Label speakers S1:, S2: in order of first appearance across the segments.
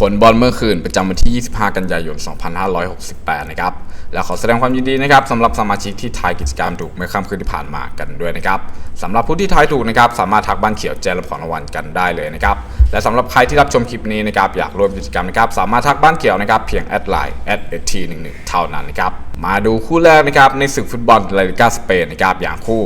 S1: ผลบอลเมื่อคืนประจำวันที่ 25 กันยายน 2568 นะครับ และขอแสดงความยินดีนะครับสำหรับสมาชิกที่ทายกิจกรรมถูกเมื่อค่ำคืนที่ผ่านมากันด้วยนะครับสำหรับผู้ที่ทายถูกนะครับ สามารถทักบ้านเขียวแจ้งรับของรางวัลกันได้เลยนะครับ และสำหรับใครที่รับชมคลิปนี้นะครับอยากร่วมกิจกรรมนะครับ สามารถทักบ้านเขียวนะครับเพียงแอดไลน์ @t11 เท่านั้นนะครับ มาดูคู่แรกนะครับในศึกฟุตบอลลาลิกาสเปนนะครับอย่างคู่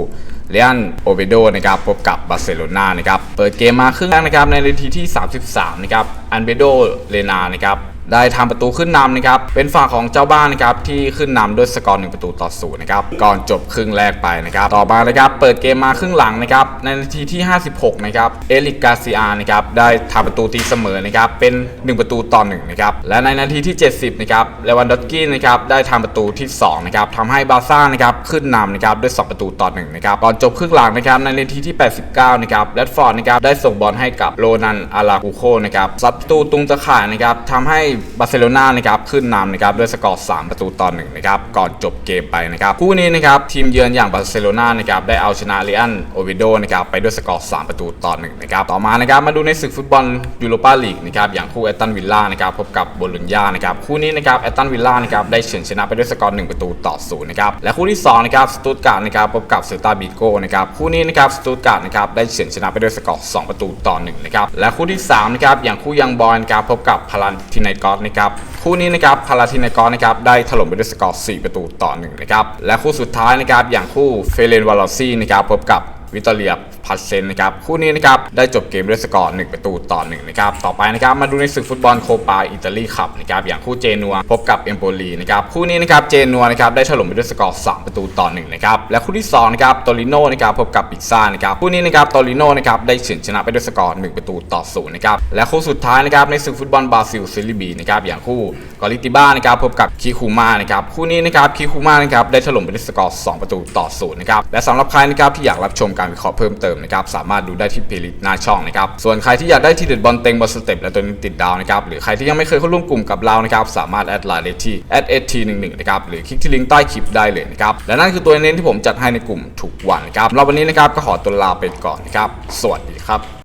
S1: เลียนโอเบโดนะครับพบกับบาร์เซโลนานะครับเปิดเกมมาครึ่งแรกนะครับในนาทีที่ 33 นะครับอันเบโดเลนานะครับ ได้ทำประตูขึ้นนำนะครับ เป็นฝั่งของเจ้าบ้านนะครับที่ขึ้นนำด้วยสกอร์หนึ่งประตูต่อศูนย์นะครับ ก่อนจบครึ่งแรกไปนะครับ ต่อมานะครับ เปิดเกมมาครึ่งหลังนะครับ ในนาทีที่ 56 นะครับ เอลิกกาซิอานะครับ ได้ทำประตูตีเสมอนะครับ เป็น 1 ประตูต่อ1นะครับ และในนาทีที่ 70 นะครับเลวันดอสกี้นะครับ ได้ทำประตูที่2นะครับทำให้บาร์ซ่านะครับขึ้นนำนะครับด้วย 2 ประตูต่อ1นะครับ ก่อนจบครึ่งหลังนะครับ ในนาทีที่ 89 นะครับแรดฟอร์ดนะครับ ได้ส่งบอลให้กับโรนันอาราคูโคนะครับซัดประตูตุงตะข่ายนะครับทำให้บาร์เซโลนานะครับขึ้นนำนะครับด้วยสกอร์ 3 ประตูต่อ1นะครับก่อนจบเกมไปนะครับคู่นี้นะครับทีมเยือนอย่างบาร์เซโลนานะครับได้เอาชนะเรอันโอวิโดนะครับไปด้วยสกอร์ 3 ประตูต่อ1นะครับต่อมานะครับมาดูในศึกฟุตบอลยูโรปาลีกนะครับอย่างคู่แอตตันวิลล่านะครับพบกับโบลญญานะครับคู่นี้นะครับแอตตันวิลล่านะครับได้เฉือนชนะไปด้วยสกอร์1ประตูต่อ0นะครับและคู่ที่2นะครับสตูตการ์ดนะครับพบกับเซลตาบิโก้นะครับคู่นี้นะครับสตูตการ์ดนะครับได้เฉือนชนะไปด้วยสกอร์2ประตูต่อ1นะครับและคู่ที่3นะครับอย่างคู่ยังบอลนะครับพบกับพารันทินไนกอสนะครับคู่นี้นะครับพาราทินากรนะครับได้ถล่มไปด้วยสกอร์ 4 ประตูต่อ1นะครับและคู่สุดท้ายนะครับอย่างคู่เฟเรนวาลอซี่นะครับพบกับวิตอเรีย พัสเซนนะครับคู่นี้นะครับได้จบเกมด้วยสกอร์1ประตูต่อ1นะครับต่อไปนะครับมาดูในศึกฟุตบอลโคปาอิตาลีคัพนะครับอย่างคู่เจนัวพบกับเอมโปลีนะครับคู่นี้นะครับเจนัวนะครับได้ถล่มไปด้วยสกอร์3ประตูต่อ1นะครับและคู่ที่2นะครับโตลิโนนะครับพบกับปิซ่านะครับคู่นี้นะครับโตลิโนนะครับได้เฉือนชนะไปด้วยสกอร์1ประตูต่อ0นะครับและคู่สุดท้ายนะครับในศึกฟุตบอลบราซิลซีรีบีนะครับอย่างคู่กอริติบ้านะครับพบกับคิคูมานะครับคู่นี้นะครับคิคูมานะครับได้ถล่มไปด้วยสกอร์2ประตูต่อ0นะครับและสำหรับใครนะครับที่อยากรับชมการวิเคราะห์เพิ่มเติมนะครับสามารถดูได้ที่เพลย์หน้าช่องนะครับส่วนใครที่อยากได้ทีเด็ดบอลเต็งบอลสเต็ปและตัวนี้ติดดาวนะครับหรือใครที่ยังไม่เคยเข้าร่วมกลุ่มกับเรานะครับสามารถแอดไลน์ได้ที่ @st11 นะครับหรือคลิกที่ลิงก์ใต้คลิปได้เลยนะครับและนั่นคือตัวเน้นที่ผมจัดให้ในกลุ่มทุกวันนะครับสำหรับวันนี้นะครับก็ขอตัวลาไปก่อนนะครับสวัสดีครับ